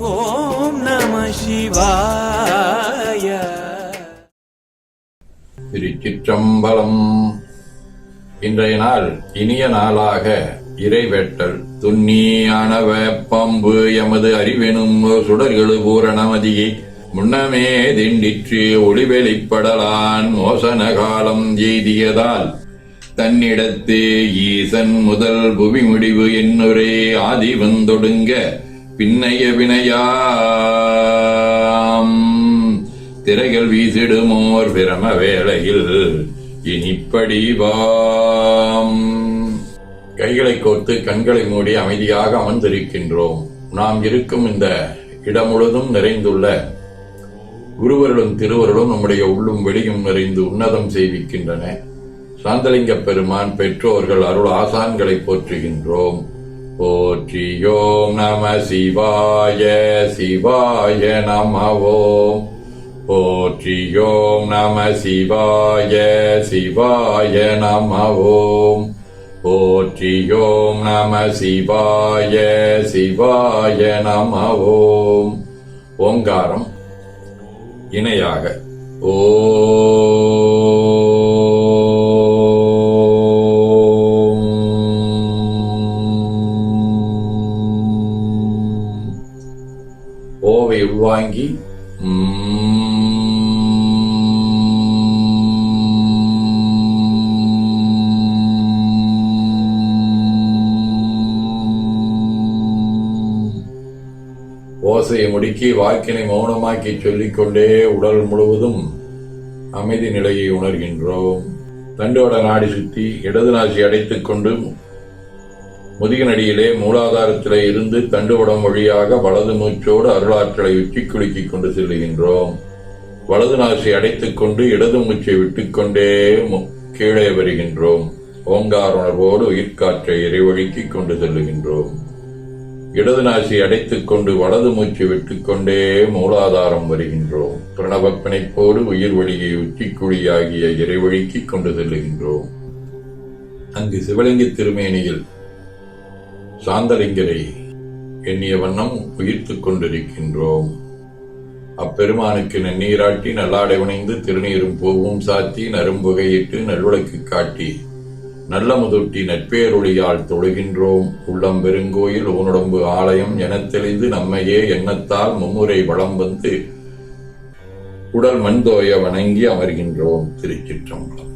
ஓம் நம சிவாய. திருச்சிற்றம்பலம். இன்றைய நாள் இனிய நாளாக இறைவேட்டல். துண்ணியான பம்பு எமது அறிவெனும் சுடர்களு பூரணமதியை முன்னமே திண்டிற்று ஒளிவெளிப்படலான் மோசன காலம் எய்தியதால். தன்னிடத்து ஈசன் முதல் புவி முடிவு என்னுரே ஆதி வந்தொடுங்க பின்னைய வினையாம். திரைகள் வீசிடுமோர் பிரம வேளையில் இனிப்படிவாம் கைகளை கோர்த்து கண்களை மூடி அமைதியாக அமர்ந்திருக்கின்றோம். நாம் இருக்கும் இந்த இடம் முழுதும் நிறைந்துள்ள குருவர்களும் திருவருளும் நம்முடைய உள்ளும் வெளியும் நிறைந்து உன்னதம் செய்விக்கின்றன. சாந்தலிங்க பெருமான் பெற்றோர்கள் அருள் ஆசான்களை போற்றுகின்றோம். போற்றியோம் நம சிவாய சிவாய நமவோம் போற்றியோம் நம சிவாய சிவாய நமவோம் போற்றியோம் நம சிவாய சிவாய நமவோம் ஓங்காரம் இணையாக. ஓ ஓசையை வாக்கினை மௌனமாக்கி சொல்லிக்கொண்டே உடல் முழுவதும் அமைதி நிலையை உணர்கின்றோம். தண்டுவட நாடி சுற்றி இடது நாசி அடைத்துக் கொண்டு முதுகினடியிலே மூலாதாரத்திலே இருந்து தண்டுவடம் வழியாக வலது மூச்சோடு அருளாற்றலை உச்சி குலுக்கிக் கொண்டு செல்லுகின்றோம். வலது நாசி அடைத்துக் கொண்டு இடது மூச்சை விட்டுக்கொண்டே மு- கீழே வருகின்றோம். ஓங்கார உணர்வோடு உயிர்காற்றை இறைவழிக்கு கொண்டு செல்லுகின்றோம். இடது நாசி அடைத்துக் கொண்டு வலது மூச்சு விட்டுக்கொண்டே மூலாதாரம் வருகின்றோம். பிரணவ பிணைப்போடு உயிர் வழியை உச்சிக்குழியாகிய இறைவழிக்கு கொண்டு செல்லுகின்றோம். அங்கு சிவலிங்க திருமேனியில் சாந்தலிங்கரை எண்ணிய வண்ணம் உயிர்த்துக் கொண்டிருக்கின்றோம். அப்பெருமானுக்கு நன்னீராட்டி நல்லாடை உணைந்து திருநீரும் பூவும் சாத்தி நரும்புகையிட்டு நல்விளக்கு காட்டி நல்ல முதுட்டி நட்பேரொழியால் தொழுகின்றோம். உள்ளம் பெருங்கோயில் ஊனுடம்பு ஆலயம் எனத் தெளிந்து நம்மையே எண்ணத்தால் மும்முறை வளம் வந்து உடல் மண்தோய வணங்கி அமர்கின்றோம் திருச்சிற்றம்பலம்.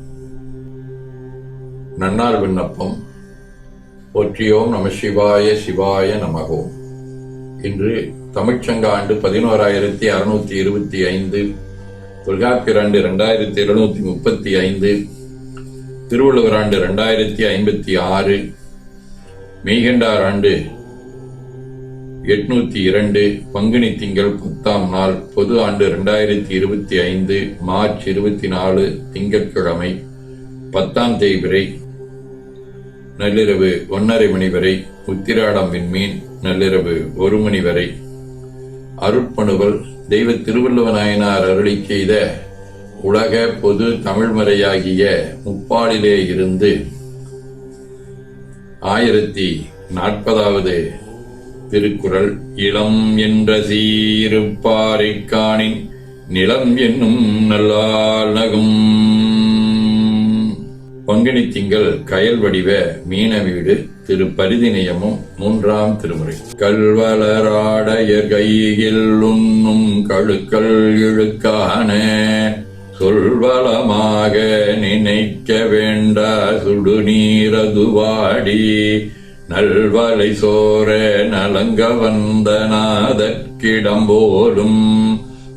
நன்னார் விண்ணப்பம். போற்றியோம் நம சிவாய சிவாய நமகோம் இன்று தமிழ்ச்சங்க ஆண்டு பதினோராயிரத்தி அறுநூத்தி இருபத்தி ஐந்து தொல்காப்பிராண்டு இரண்டாயிரத்தி எழுநூத்தி முப்பத்தி ஐந்து திருவள்ளுவர் ஆண்டு ரெண்டாயிரத்தி ஐம்பத்தி ஆறு மெய்கண்டார் ஆண்டு எட்நூத்தி இரண்டு பங்குனி திங்கள் பத்தாம் நாள் பொது ஆண்டு ரெண்டாயிரத்தி இருபத்தி ஐந்து மார்ச் இருபத்தி நாலு திங்கட்கிழமை பத்தாம் தேய்பிறை நள்ளிரவு ஒன்னரை மணி வரை உத்திராடம் விண்மீன் நள்ளிரவு ஒரு மணி வரை. அருட்பணுவல் தெய்வ திருவள்ளுவ நாயனார் அருளி செய்த உலக பொது தமிழ்மறையாகிய முப்பாலிலே இருந்து ஆயிரத்தி நாற்பதாவது திருக்குறள் இளம் என்ற சீருப்பாரிக்கானின் நிலம் என்னும் நல்லால் பங்குனி திங்கள் கயல் வடிவ மீன வீடு திரு பரிதிநியமும் மூன்றாம் திருமுறை. கல்வளராடைய கையில் உண்ணும் கழுக்கள் இழுக்கான சொல்வளமாக நினைக்க வேண்டா சுடுநீரதுவாடி நல்வலை சோர நலங்க வந்த நாதற்கிடம் போலும்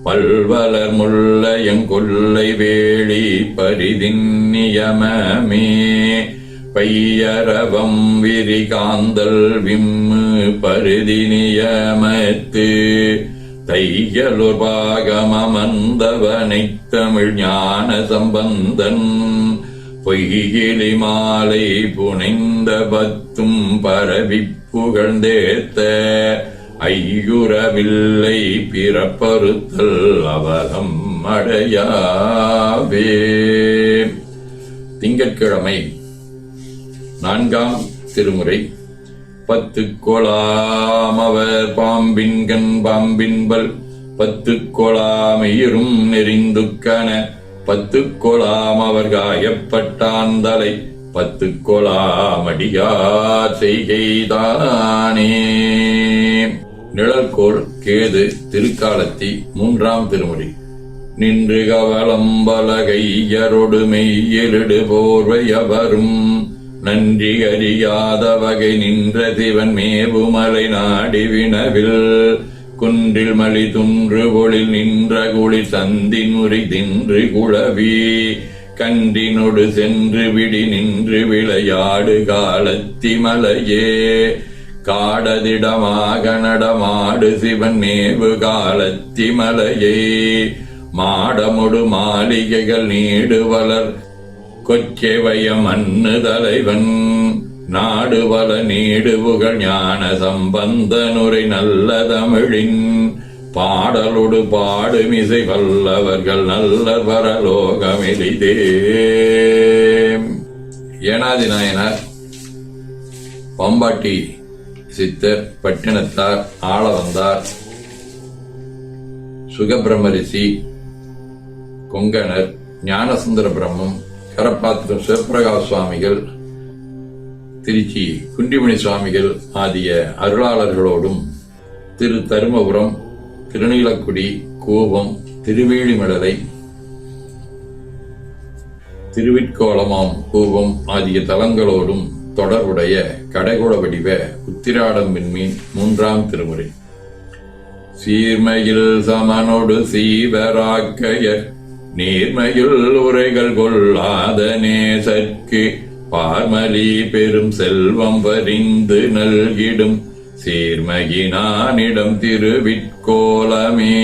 பல்வலர் முல்லையங்கொல்லை வேளி பரிதின்னியமமே பையரவம் விரிகாந்தல் விம்மு பருதினியமத்து தையலுர் பாகமமந்தவனைத் தமிழ் ஞான சம்பந்தன் பொய்கிளி மாலை புனைந்த பத்தும் பரவி புகழ்ந்தேத்த ஐயுறவில்லை பிறப்பறுத்தல் அவலம் அடையாவே. திங்கட்கிழமை நான்காம் திருமுறை பத்து கொலாம் அவர் பாம்பின்கண் பாம்பின்பல் பத்து கொலாமெயிரும் நெறிந்துக்கன பத்து கொலாம் அவர் காயப்பட்டாந்தலை பத்து கொலாமடியார் செய்கைதானே. நிழற்கோள் கேது திருக்காலத்தி மூன்றாம் திருமுறை நின்று கவலம்பலகையரொடு மெய்யெழுடு போர்வையவரும் நன்றி அறியாத வகை நின்ற சிவன் மேவுமலை நாடி வினவில். குன்றில் மலி துன்று ஒளில் நின்ற குளி சந்தி முறி தின்று குழவி. கன்றினொடு சென்று விடி நின்று விளையாடு காலத்தி மலையே. காடதிடமாக நடமாடு சிவன் மேவு காலத்தி மலையே. மாடமுடு மாளிகைகள் நீடு வளர் கொச்செவய மண்ணு தலைவன். நாடு வள ஞான சம்பந்தனுரை நல்ல தமிழின். பாடலொடு பாடுமிசை வல்லவர்கள் நல்லர் வரலோகமெளிதே ஏனாதி நாயனார் பம்பாட்டி சித்தர் பட்டினத்தார் ஆள வந்தார் சுகபிரமரிசி கொங்கணர் ஞானசுந்தர பிரம்மம் கரப்பாத்திரம் சிவபிரகாஷ் சுவாமிகள் திருச்சி குண்டிமணி சுவாமிகள் ஆகிய அருளாளர்களோடும் திரு தருமபுரம் திருநீலக்குடி கோபம் திருவேழிமடலை திருவிட்கோளமாம் கூவம் ஆகிய தலங்களோடும் தொடர்புடைய கடைகுட வடிவ உத்திராடம் விண்மீன் மூன்றாம் திருமுறை. சீர்மையில் சமனோடு சீவராக்கைய நீர்மையுள் உரைகள் கொள்ளாத நேசற்கு பார்மலி பெரும் செல்வம் வரிந்து நல்கிடும். சீர்மகினானிடம் திருவிட்கோலமே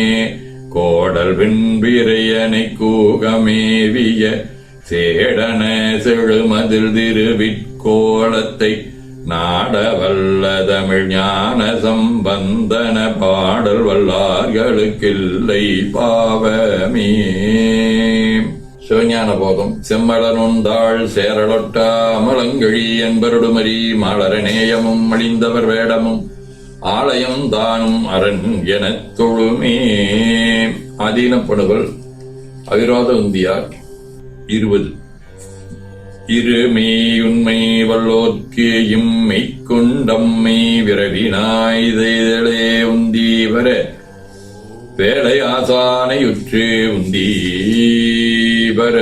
கோடல் விண்பிரையனை கூகமேவிய சேடன செழுமதில் திருவிட்கோலத்தை நாட வல்ல தமிழ் ஞான சம்பந்தன பாடல் வல்லார்களுக்கில்லை பாவமே. சிவஞான போதம் செம்மலனுந்தாள் சேரலொட்டா அமலங்கழி என்பருடுமரி மலர நேயமும் அழிந்தவர் வேடமும் ஆலயம் தானும் அரண் எனத் தொழுமே. ஆதீனப்படுகள் அவிரோத உந்தியார் இருபது. இருமையுண்மை வல்லோர்க்கு இம்மை கொண்டம்மை விரவினாய்தே உந்தி வர வேலை ஆசானையுற்று உந்தி வர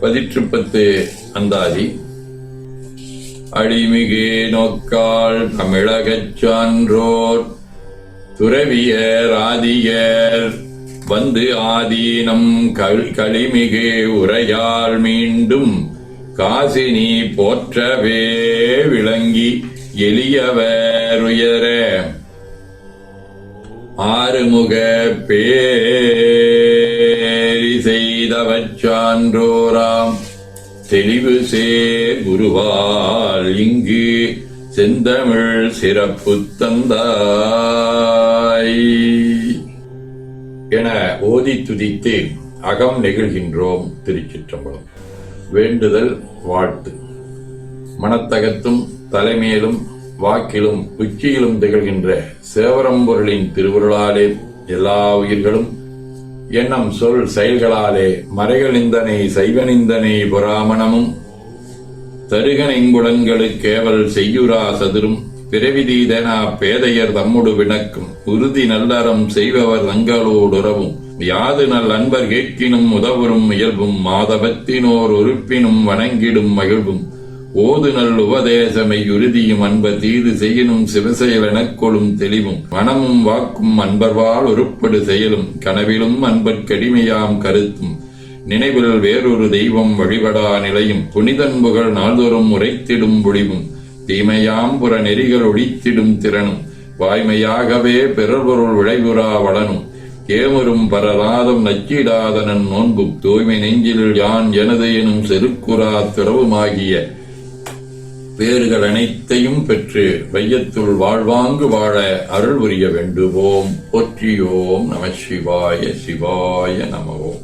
பதிற்று பத்து அந்தாதி. அடிமிகு நோக்கால் தமிழகச் சான்றோர் துறவியர் ஆதியர் வந்து ஆதீனம் கள்- களிமிகு உரையால் மீண்டும் காசினி போற்றவே விளங்கி எளியவருயர. ஆறுமுக பேரி செய்தவச்சான்றோராம் தெளிவு சேர் குருவால் இங்கு செந்தமிழ் சிறப்பு தந்தாய். என ஓதி துதித்து அகம் நெகிழ்கின்றோம் திருச்சிற்றம்பலம். வேண்டுதல் வாழ்த்து. மனத்தகத்தும் தலைமையிலும் வாக்கிலும் உச்சியிலும் திகழ்கின்ற சேவரம்பொருளின் திருவருளாலே எல்லா உயிர்களும் எண்ணம் சொல் செயல்களாலே மறைகள் நிந்தனை சைவ நிந்தனை புராமணமும் தருகனைங்குடன்களுக்கேவல் செய்யுரா சதுரும் பிறவிதீதனா பேதையர் தம்முடு வினக்கும் உறுதி நல்லறம் செய்பவர் தங்களோடுறவும். யாது நல் அன்பர் கேட்கினும் உதவரும் இயல்பும். மாதவத்தினோர் உறுப்பினும் வணங்கிடும் மகிழ்வும். ஓது நல் உபதேசமை உறுதியும் அன்ப தீது செய்யினும் சிவசெயல் எனக்கொளும் தெளிவும். மனமும் வாக்கும் அன்பர்வால் உருப்படு செயலும். கனவிலும் அன்பற்கடிமையாம் கருத்தும். நினைவில் வேறொரு தெய்வம் வழிபடா நிலையும். புனிதன்புகள் நாள்தோறும் உரைத்திடும் பொழிவும். தீமையாம் புற நெறிகள் ஒழித்திடும் திறனும் வாய்மையாகவே பிறர்பொருள் விளைவுறா வளனும். கேமரும் பரராதம் நச்சிடாதனன் நோன்பும் தூய்மை நெஞ்சில் யான் எனது எனும் செருக்குறா திறவுமாகிய பேறுகள் அனைத்தையும் பெற்று வையத்துள் வாழ்வாங்கு வாழ அருள் புரிய வேண்டுவோம். போற்றியோம் நம சிவாய சிவாய நமவோம்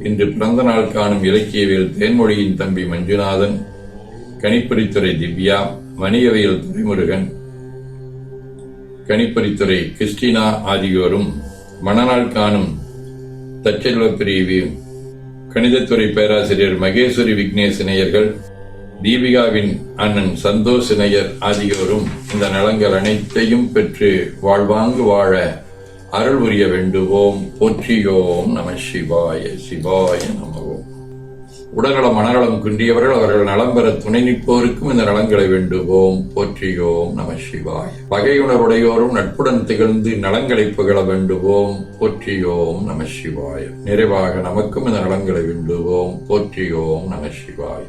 இன்று பிறந்த நாள் காணும் இலக்கியவியல் தேன்மொழியின் தம்பி மஞ்சுநாதன் கணிப்பொறித்துறை திவ்யா வணிகவியல் துறைமுருகன் கணிப்பொறித்துறை கிறிஸ்டினா ஆகியோரும் மணநாள் காணும் தச்செல்வ பிரிவு கணிதத்துறை பேராசிரியர் மகேஸ்வரி விக்னேசனையர்கள் தீபிகாவின் அண்ணன் சந்தோஷ் இணையர் ஆகியோரும் இந்த நலங்கள் அனைத்தையும் பெற்று வாழ்வாங்கு வாழ அருள் புரிய வேண்டுவோம் போற்றியோம் நம சிவாய சிவாய நமவோம் உடல்நலம் மனநலம் குன்றியவர்கள் அவர்கள் நலம் பெற துணை நிற்போருக்கும் இந்த நலங்களை வேண்டுவோம் போற்றியோம் நம சிவாய். பகையுணர்வுடையோரும் நட்புடன் திகழ்ந்து நலங்களை புகழ வேண்டுவோம் போற்றியோம் நம சிவாய். நிறைவாக நமக்கும் இந்த நலங்களை வேண்டுவோம் போற்றியோம் நம சிவாய்.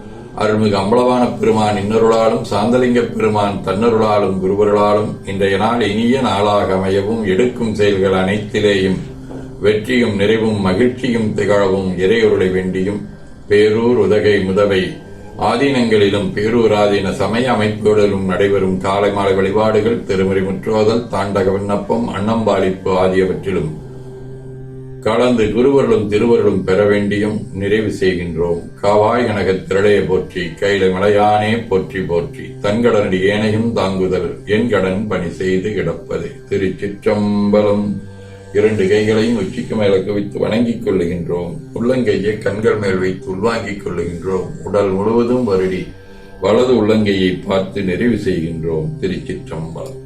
அருள்மிகு அம்பலவான பெருமான் இன்னொருளாலும் சாந்தலிங்க பெருமான் தன்னருளாலும் குருவருளாலும் இன்றைய நாள் இனிய நாளாக அமையவும் எடுக்கும் செயல்கள் அனைத்திலேயும் வெற்றியும் நிறைவும் மகிழ்ச்சியும் திகழவும் இறையொருளை வேண்டியும் பேரூர் உதகை முதவை. ஆதீனங்களிலும் பேரூராதீன சமய அமைப்புகளிலும் நடைபெறும் காலை மாலை வழிபாடுகள் திருமறை முற்றோதல் தாண்டக விண்ணப்பம் அன்னம்பாளிப்பு ஆகியவற்றிலும் கலந்து குருவர்களும் திருவர்களும் பெற வேண்டியும் நிறைவு செய்கின்றோம். காவாய் கனகத் திரளைய போற்றி கையில மலையானே போற்றி போற்றி தன்கடனடி ஏனையும் தாங்குதல் என் கடன் பணி செய்து கிடப்பது. திருச்சிற்றம்பலம் இரண்டு கைகளையும் உச்சிக்கு மேல குவித்து வணங்கிக் கொள்ளுகின்றோம். உள்ளங்கையை கண்கள் மேல் வைத்து உள்வாங்கிக் கொள்ளுகின்றோம். உடல் முழுவதும் வருடி வலது உள்ளங்கையை பார்த்து நிறைவு செய்கின்றோம். திருச்சிற்றம்பலம்.